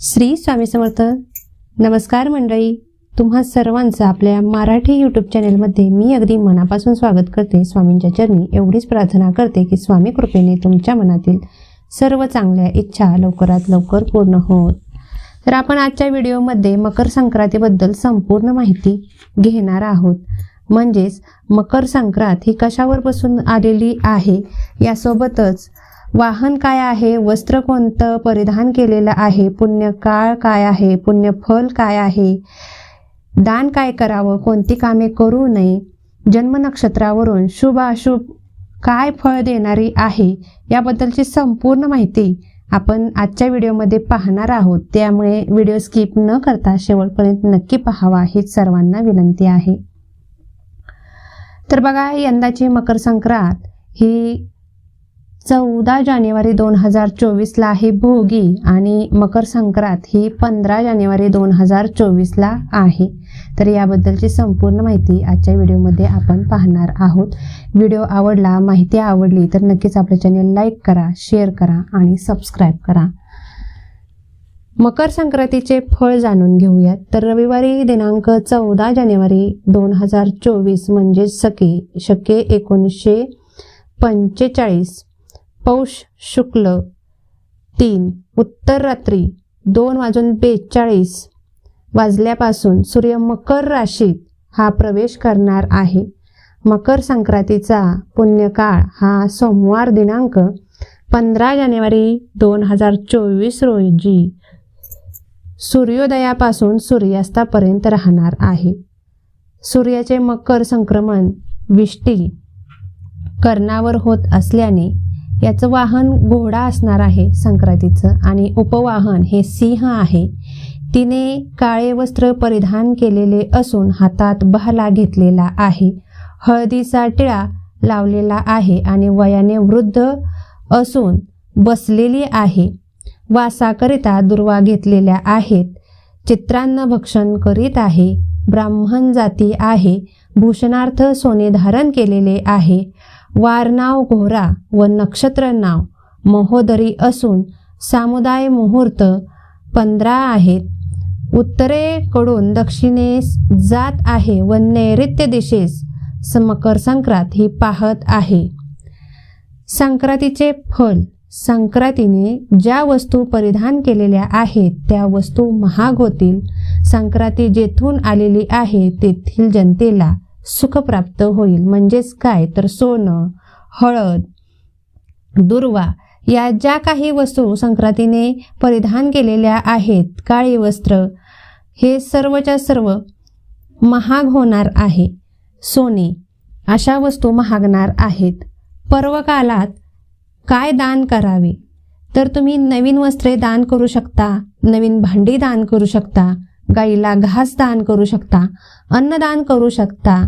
श्री स्वामी समर्थ. नमस्कार मंडळी. तुम्हा सर्वांचं आपल्या मराठी यूट्यूब चॅनेलमध्ये मी अगदी मनापासून स्वागत करते. स्वामींच्या चरणी एवढीच प्रार्थना करते की स्वामी कृपेने तुमच्या मनातील सर्व चांगल्या इच्छा लवकरात लवकर पूर्ण होत. तर आपण आजच्या व्हिडिओमध्ये मकर संक्रांतीबद्दल संपूर्ण माहिती घेणार आहोत. म्हणजेच मकर संक्रांत ही कशावर बसून आलेली आहे यासोबतच वाहन काय आहे? वस्त्र कोणतं? परिधान केलेलं आहे. पुण्यकाळ काय आहे? पुण्यफल काय आहे? दान काय करावं? कोणती कामे करू नये? जन्म नक्षत्रावरून शुभ अशुभ काय फळ देणारी आहे? याबद्दलची संपूर्ण माहिती आपण आजच्या व्हिडिओमध्ये पाहणार आहोत. त्यामुळे व्हिडिओ स्किप न करता शेवटपर्यंत नक्की पाहावा हीच सर्वांना विनंती आहे. तर बघा यंदाची मकर संक्रांत ही चौदा जानेवारी दोन हजार चोवीसला आहे भोगी आणि मकर संक्रांत ही पंधरा जानेवारी दोन हजार चोवीसला आहे. तर याबद्दलची संपूर्ण माहिती आजच्या व्हिडिओमध्ये आपण पाहणार आहोत. व्हिडिओ आवडला माहिती आवडली तर नक्कीच आपलं चॅनेल लाईक करा शेअर करा आणि सबस्क्राईब करा. मकर संक्रांतीचे फळ जाणून घेऊयात. तर रविवारी दिनांक चौदा जानेवारी दोन हजार चोवीस म्हणजे सके शके एकोणीसशे पंचेचाळीस पौष शुक्ल तीन उत्तर रात्री दोन वाजून बेचाळीस वाजल्यापासून सूर्य मकर राशीत हा प्रवेश करणार आहे. मकर संक्रांतीचा पुण्यकाळ हा सोमवार दिनांक पंधरा जानेवारी दोन हजार चोवीस रोजी सूर्योदयापासून सूर्यास्तापर्यंत राहणार आहे. सूर्याचे मकर संक्रमण विष्टी कर्णावर होत असल्याने याचं वाहन घोडा असणार आहे संक्रांतीचं. आणि उपवाहन हे सिंह आहे. तिने काळे वस्त्र परिधान केलेले असून हातात बहाला घेतलेला आहे. हळदीचा टिळा लावलेला आहे आणि वयाने वृद्ध असून बसलेली आहे. वासाकरिता दुर्वा घेतलेल्या आहेत. चित्रांना भक्षण करीत आहे. ब्राह्मण जाती आहे. भूषणार्थ सोने धारण केलेले आहे. वारनाव घोरा व नक्षत्र नाव. महोदरी असून सामुदाय मुहूर्त पंधरा आहेत. उत्तरेकडून दक्षिणेस जात आहे व नैऋत्य दिशेस स- मकर संक्रांत ही पाहत आहे. संक्रांतीचे फल संक्रांतीने ज्या वस्तू परिधान केलेल्या आहेत त्या वस्तू महाग होतील. संक्रांती जेथून आलेली आहे तेथील जनतेला सुख प्राप्त होईल. म्हणजेच काय? तर सोनं हळद दुर्वा या ज्या काही वस्तू संक्रांतीने परिधान केलेल्या आहेत काळी वस्त्र हे सर्वच्या सर्व महाग होणार आहे. सोने अशा वस्तू महागणार आहेत. पर्वकालात काय दान करावे? तर तुम्ही नवीन वस्त्रे दान करू शकता नवीन भांडी दान करू शकता गाईला घास दान करू शकता अन्नदान करू शकता.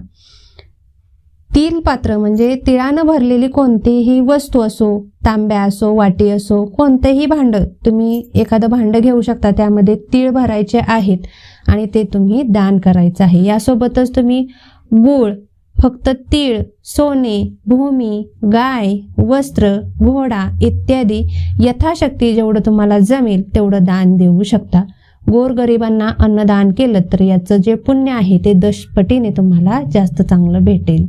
तिल पात्र म्हणजे तिळानं भरलेली कोणतीही वस्तू असो तांब्या असो वाटी असो कोणतेही भांड तुम्ही एखादं भांड घेऊ शकता त्यामध्ये तीळ भरायचे आहेत आणि ते तुम्ही दान करायचं आहे. यासोबतच तुम्ही गूळ फक्त तीळ सोने भूमी गाय वस्त्र घोडा इत्यादी यथाशक्ती जेवढं तुम्हाला जमेल तेवढं दान देऊ शकता. गोरगरिबांना अन्नदान केलं तर याचं जे पुण्य आहे ते दशपटीने तुम्हाला जास्त चांगलं भेटेल.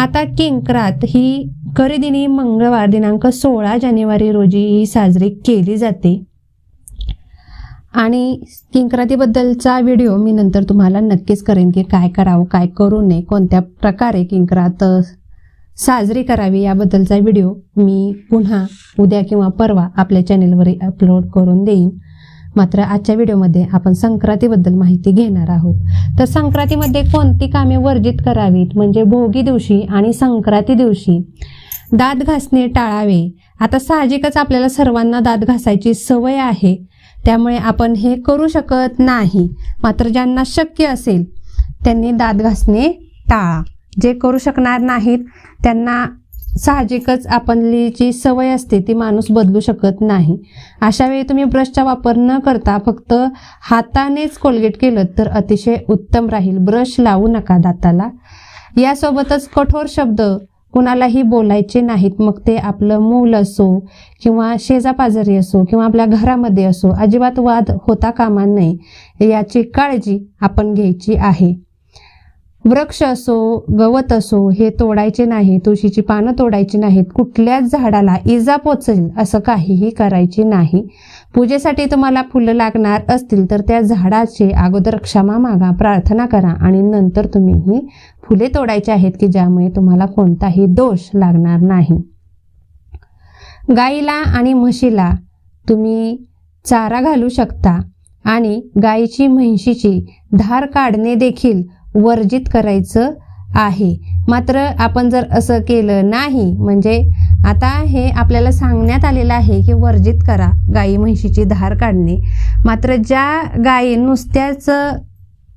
आता किंक्रात ही खरेदीने मंगळवार दिनांक सोळा जानेवारी रोजी ही साजरी केली जाते. आणि किंक्रातीबद्दलचा व्हिडिओ मी नंतर तुम्हाला नक्कीच करेन की काय करावं काय करू नये कोणत्या प्रकारे किंक्रात साजरी करावी याबद्दलचा व्हिडिओ मी पुन्हा उद्या किंवा परवा आपल्या चॅनेलवर अपलोड करून देईन. मात्र आजच्या व्हिडिओमध्ये आपण संक्रांतीबद्दल माहिती घेणार आहोत. तर संक्रांतीमध्ये कोणती कामे वर्जित करावीत? म्हणजे भोगी दिवशी आणि संक्रांती दिवशी. दात घासणे टाळावे. आता साहजिकच आपल्याला सर्वांना दात घासायची सवय आहे. त्यामुळे आपण हे करू शकत नाही. मात्र ज्यांना शक्य असेल त्यांनी दात घासणे टाळा. जे करू शकणार नाहीत त्यांना साहजिकच आपली जी सवय असते ती माणूस बदलू शकत नाही. अशा वेळी तुम्ही ब्रशचा वापर न करता फक्त हातानेच कोलगेट केलं तर अतिशय उत्तम राहील. ब्रश लावू नका दाताला. यासोबतच कठोर शब्द कुणालाही बोलायचे नाहीत. मग ते आपलं मूल असो किंवा शेजापाजारी असो किंवा आपल्या घरामध्ये असो अजिबात वाद होता कामा नये. याची काळजी आपण घ्यायची आहे. वृक्ष असो गवत असो हे तोडायचे नाही तुळशीची पानं तोडायची नाहीत कुठल्याच झाडाला इजा पोचेल असं काहीही करायचे नाही. पूजेसाठी तुम्हाला फुलं लागणार असतील तर त्या झाडाचे अगोदर क्षमा मागा प्रार्थना करा आणि नंतर तुम्ही ही फुले तोडायची आहेत की ज्यामुळे तुम्हाला कोणताही दोष लागणार नाही. गाईला आणि म्हशीला तुम्ही चारा घालू शकता आणि गाईची म्हैशीची धार काढणे देखील वर्जित करायचं आहे. मात्र आपण जर असं केलं नाही म्हणजे आता हे आपल्याला सांगण्यात आलेलं आहे की वर्जित करा गाई म्हैशीची धार काढणे. मात्र ज्या गायी नुसत्याच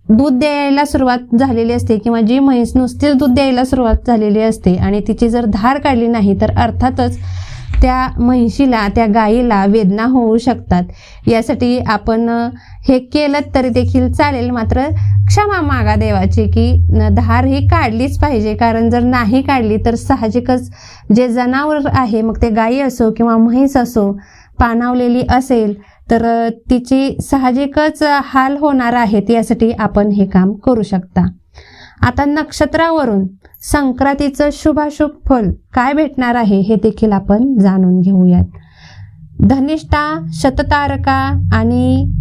दूध द्यायला सुरुवात झालेली असते किंवा जी म्हैस नुसतीच दूध द्यायला सुरुवात झालेली असते आणि तिची जर धार काढली नाही तर अर्थातच त्या म्हैशीला त्या गायीला वेदना होऊ शकतात. यासाठी आपण हे केलं तरी देखील चालेल. मात्र क्षमा मागा देवाची की न- धार ही काढलीच पाहिजे. कारण जर नाही काढली तर साहजिकच जे जनावर आहे मग ते गायी असो किंवा म्हैस असो पाणावलेली असेल तर तिची साहजिकच हाल होणार आहेत यासाठी आपण हे काम करू शकता. आता नक्षत्रावरून संक्रांतीचं शुभाशुभ फल काय भेटणार आहे हे देखील आपण जाणून घेऊयात. धनिष्ठा शततारका आणि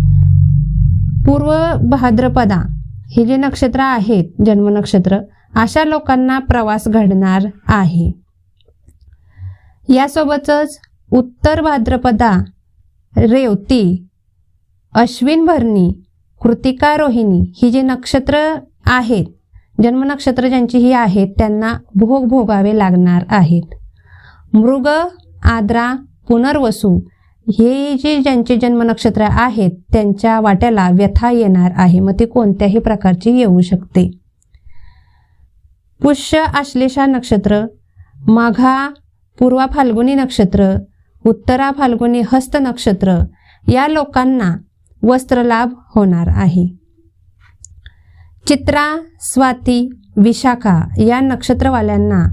पूर्व भाद्रपदा ही जे नक्षत्र आहेत जन्म नक्षत्र अशा लोकांना प्रवास घडणार आहे. यासोबतच उत्तर भाद्रपदा रेवती अश्विन भरणी कृतिका रोहिणी ही जी नक्षत्र आहेत जन्म नक्षत्र ज्यांची ही आहेत त्यांना भोग भोगावे लागणार आहेत. मृग आद्रा पुनर्वसू हे जे ज्यांचे जन्म नक्षत्र आहेत त्यांच्या वाट्याला व्यथा येणार आहे. मग ती कोणत्याही प्रकारची येऊ शकते. पुष्य आश्लेषा नक्षत्र माघा पूर्वा फाल्गुनी नक्षत्र उत्तरा फाल्गुनी हस्त नक्षत्र या लोकांना वस्त्रलाभ होणार आहे. चित्रा स्वाती विशाखा या नक्षत्रवाल्यांना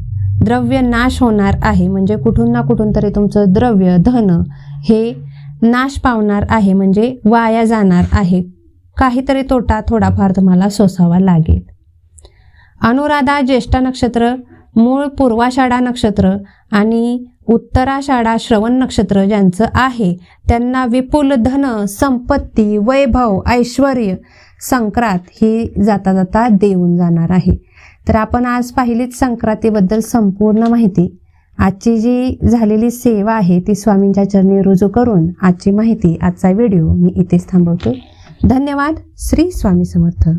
द्रव्य नाश होणार आहे. म्हणजे कुठून ना कुठून तरी तुमचं द्रव्य धन हे नाश पावणार आहे म्हणजे वाया जाणार आहे. काहीतरी तोटा थोडाफार तुम्हाला सोसावा लागेल. अनुराधा ज्येष्ठा नक्षत्र मूळ पूर्वाषाढा नक्षत्र आणि उत्तराषाढा श्रवण नक्षत्र ज्यांचं आहे त्यांना विपुल धन संपत्ती वैभव ऐश्वर संक्रांत ही जाता जाता देऊन जाणार आहे. तर आपण आज पाहिलीच संक्रांतीबद्दल संपूर्ण माहिती. आजची जी झालेली सेवा आहे ती स्वामींच्या चरणी रुजू करून आजची माहिती आजचा व्हिडिओ मी इथेच थांबवतो. धन्यवाद. श्री स्वामी समर्थ.